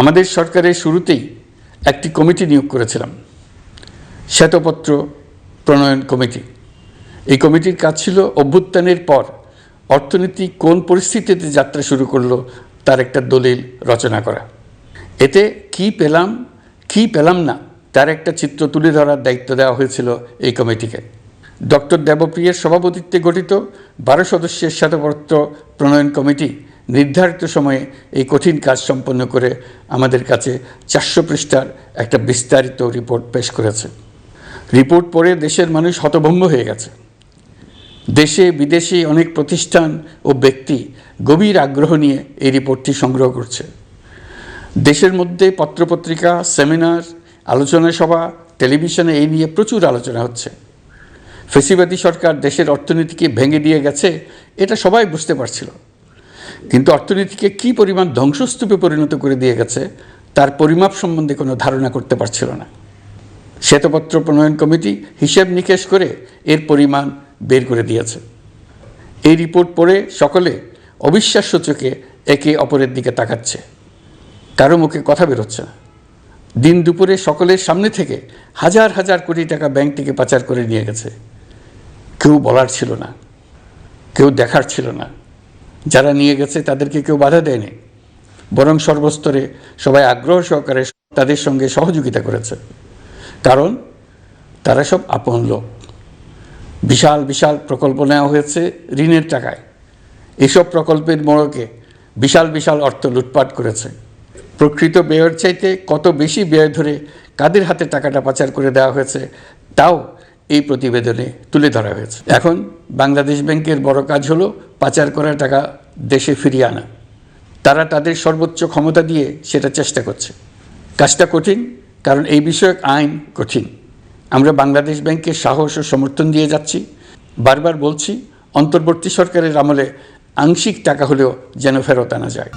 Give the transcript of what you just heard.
আমাদের সরকারের শুরুতেই একটি কমিটি নিয়োগ করেছিলাম, শ্বেতপত্র প্রণয়ন কমিটি। এই কমিটির কাজ ছিল অভ্যুত্থানের পর অর্থনীতি কোন পরিস্থিতিতে যাত্রা শুরু করল তার একটা দলিল রচনা করা। এতে কি পেলাম কি পেলাম না তার একটা চিত্র তুলে ধরার দায়িত্ব দেওয়া হয়েছিল এই কমিটিকে। ডক্টর দেবপ্রিয়ের সভাপতিত্বে গঠিত বারো সদস্যের শ্বেতপত্র প্রণয়ন কমিটি নির্ধারিত সময়ে এই কঠিন কাজ সম্পন্ন করে আমাদের কাছে চারশো পৃষ্ঠার একটা বিস্তারিত রিপোর্ট পেশ করেছে। রিপোর্ট পড়ে দেশের মানুষ হতভম্ব হয়ে গেছে। দেশে, বিদেশে অনেক প্রতিষ্ঠান ও ব্যক্তি গভীর আগ্রহ নিয়ে এই রিপোর্টটি সংগ্রহ করছে। দেশের মধ্যে পত্রপত্রিকা, সেমিনার, আলোচনা সভা, টেলিভিশনে এই নিয়ে প্রচুর আলোচনা হচ্ছে। ফেসিবাদী সরকার দেশের অর্থনীতিকে ভেঙে দিয়ে গেছে, এটা সবাই বুঝতে পারছিল। কিন্তু অর্থনীতিকে কি পরিমাণ ধ্বংসস্তূপে পরিণত করে দিয়ে গেছে, তার পরিমাপ সম্বন্ধে কোনো ধারণা করতে পারছিল না। শ্বেতপত্র প্রণয়ন কমিটি হিসেব নিকেশ করে এর পরিমাণ বের করে দিয়েছে। এই রিপোর্ট পড়ে সকলে অবিশ্বাস্য চোখে একে অপরের দিকে তাকাচ্ছে। কারও মুখে কথা বেরোচ্ছে না। দিন দুপুরে সকলের সামনে থেকে হাজার হাজার কোটি টাকা ব্যাংক থেকে পাচার করে নিয়ে গেছে। কেউ বলার ছিল না, কেউ দেখার ছিল না। যারা নিয়ে গেছে তাদেরকে কেউ বাধা দেয়নি। বরং সর্বস্তরে সবাই আগ্রহ সহকারে তাদের সঙ্গে সহযোগিতা করেছে। কারণ তারা সব আপন লোক। বিশাল বিশাল প্রকল্প নেওয়া হয়েছে ঋণের টাকায়। এসব প্রকল্পের মোড়কে বিশাল বিশাল অর্থ লুটপাট করেছে। প্রকৃত ব্যয়ের চাইতে কত বেশি ব্যয় ধরে কাদের হাতে টাকাটা পাচার করে দেওয়া হয়েছে, তাও এই প্রতিবেদনে তুলে ধরা হয়েছে। এখন বাংলাদেশ ব্যাংকের বড় কাজ হলো পাচার করা টাকা দেশে ফিরিয়ে আনা। তারা তাদের সর্বোচ্চ ক্ষমতা দিয়ে সেটা চেষ্টা করছে। কাজটা কঠিন, কারণ এই বিষয়ক আইন কঠিন। আমরা বাংলাদেশ ব্যাংকের সাহস ও সমর্থন দিয়ে যাচ্ছি। বারবার বলছি, অন্তর্বর্তী সরকারের আমলে আংশিক টাকা হলেও যেন ফেরত আনা যায়।